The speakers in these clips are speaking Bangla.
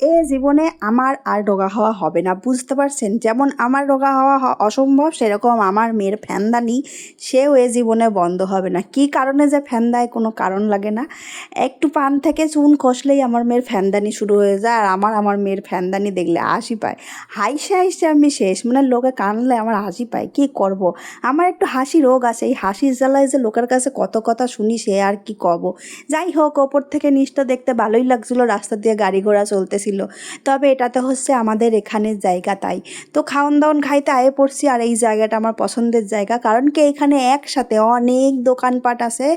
এ জীবনে আমার আর রোগা হওয়া হবে না, বুঝতে পারছেন? যেমন আমার রোগা হওয়া অসম্ভব, সেরকম আমার মেয়ের ফ্যানদানি, সেও এ জীবনে বন্ধ হবে না। কি কারণে যে ফ্যান দেয় কোনো কারণ লাগে না? একটু পান থেকে চুন খসলেই আমার মেয়ের ফ্যানদানি শুরু হয়ে যায়, আর আমার আমার মেয়ের ফ্যানদানি দেখলে হাসি পায়। হাইসে হাইসে আমি শেষ মানে লোকে কানলে আমার হাসি পায়, কি করব। আমার একটু হাসি রোগ আছে, এই হাসির জ্বালায় যে লোকের কাছে কত কথা শুনি, সে আর কি কব? যাই হোক, ওপর থেকে নিচটা দেখতে ভালোই লাগছিল, রাস্তা দিয়ে গাড়ি ঘোড়া চলতেছিল। তবে এটা তো হচ্ছে আমাদের এখানের জায়গা তাই। তো খাওয়ান দাওয়ান খাইতে আয়ে পড়ছি আর এই জায়গাটা আমার পছন্দের জায়গা। কারণ কি এখানে একসাথে অনেক দোকানপাট আছে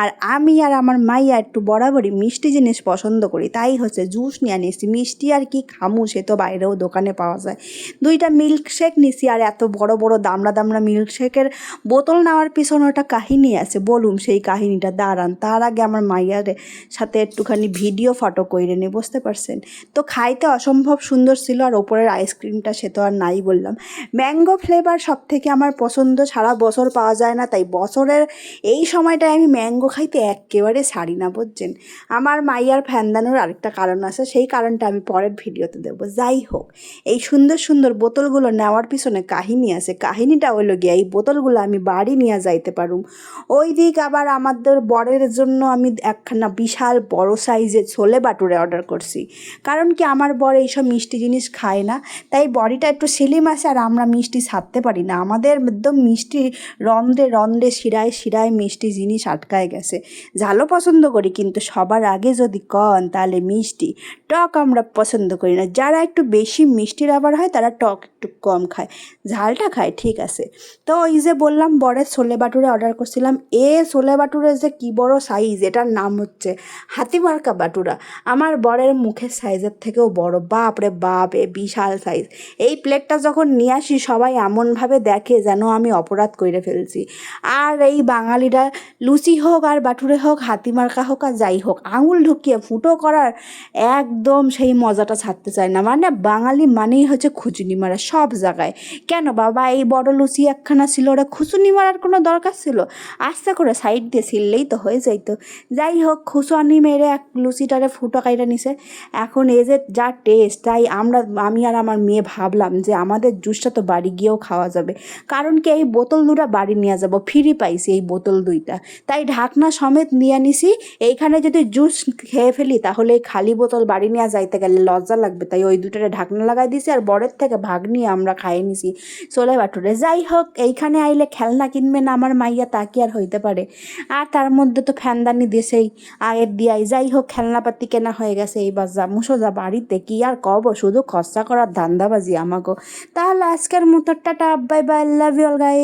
আর আমি আর আমার মাইয়া একটু বরাবরই মিষ্টি জিনিস পছন্দ করি। তাই হচ্ছে জুস নিয়ে নিয়েছি মিষ্টি আর কি খামু সে তো বাইরেও দোকানে পাওয়া যায়। দুইটা মিল্কশেক নিছি আর এত বড় বড় দামড়া দামড়া মিল্কশেকের বোতল নেওয়ার পিছনে ওটা কাহিনী আছে। বলুন সেই কাহিনীটা, দাঁড়ান। তার আগে আমার মাইয়ার সাথে একটুখানি ভিডিও ফটো কইরে নি, বুঝতে পারছেন? তো খাইতে অসম্ভব সুন্দর ছিল আর ওপরের আইসক্রিমটা সে তো আর নাই বললাম। ম্যাঙ্গো ফ্লেভার সব থেকে আমার পছন্দ। সারা বছর পাওয়া যায় না, তাই বছরের এই সময়টায় আমি ম্যাঙ্গো খাইতে একেবারে ছাড়ি না, বুঝছেন? আমার মাইয়ার ফ্যানদানোর আরেকটা কারণ আছে, সেই কারণটা আমি পরের ভিডিওতে দেবো। যাই হোক, এই সুন্দর সুন্দর বোতলগুলো নেওয়ার পিছনে কাহিনী আছে। কাহিনীটা হলো গিয়ে, এই বোতলগুলো আমি বাড়ি নিয়ে যাইতে পারুম। ওই দিক আবার আমাদের বরের জন্য আমি একখানা বিশাল বড় সাইজের ছোলে বাটুরে অর্ডার করছি। কারণ কি আমার বর এইসব মিষ্টি জিনিস খায় না। তাই বডিটা একটু সেলিম আছে আর আমরা মিষ্টি ছাড়তে পারি না। আমাদের একদম মিষ্টি রন্ধ্রে রন্ধ্রে শিরায় শিরায় মিষ্টি জিনিস আটকায় গেছে। ঝালও পছন্দ করি কিন্তু সবার আগে যদি কন তাহলে মিষ্টি। টক আমরা পছন্দ করি না। যারা একটু বেশি মিষ্টির আবার হয় তারা টক একটু কম খায়। ঝালটা খায়, ঠিক আছে। তো ওই যে বললাম বরের ছোলে বাটুরে অর্ডার করছিলাম। এ ছোলে বাটুরে যে কী বড় সাইজ এটার নাম হচ্ছে হাতিমার্কা বাটুরা। আমার বরের মুখের সাইজের থেকেও বড়। বাপ রে বাপ, এ বিশাল সাইজ এই প্লেটটা যখন নিয়ে আসি, সবাই এমনভাবে দেখে যেন আমি অপরাধ করে ফেলছি। আর এই বাঙালিরা লুচি হোক আর বাটুরে হোক হাতিমার্কা হোক আর যাই হোক, আঙুল ঢুকিয়ে ফুটো করার একদম সেই মজাটা ছাড়তে চায় না। মানে বাঙালি মানেই হচ্ছে খুচুনি মারা সব জায়গায়। কেন বাবা, এই বড় লুচি একখানা ছিল, ওরা খুচুনি মারার কোনো দরকার ছিল? আস্তে করে সাইড দিয়ে ছিললেই তো হয়ে যাইতো। যাই হোক খুসুয়ানি মেরে এক লুচিটারে ফুটো কাইটা নিছে। এখন এই যে যা টেস্ট তাই আমরা, আমি আর আমার মেয়ে ভাবলাম যে আমাদের জুসটা তো বাড়ি গিয়েও খাওয়া যাবে। কারণ কি এই বোতল দুটা বাড়ি নিয়ে যাব ফ্রি পাইছি এই বোতল দুইটা। তাই ঢাকনা সমেত নিয়ে নিছি, এইখানে যদি জুস খেয়ে ফেলি তাহলে এই খালি বোতল বাড়ি নিয়ে যাইতে গেলে লজ্জা লাগবে। তাই ওই দুটারে ঢাকনা লাগাই দিছি আর বরের থেকে ভাগ নিয়ে আমরা খাইয়ে নিছি। চলে বাটুরে, যাই হোক, এইখানে আইলে খেলনা কিনবে না আমার মাইয়া তা কি আর হইতে পারে? আর তার মধ্যে তো ফ্যানদানি দেশেই আগের দিয়াই। যাই হোক, খেলনাপাতি কেনা হয়ে গেছে, এইবার যা মুসোজা বাড়িতে কি আর কব? শুধু খরচা করার ধান্দাবাজি আমাকে তাহলে আজকের মতো tata bye bye love you all guy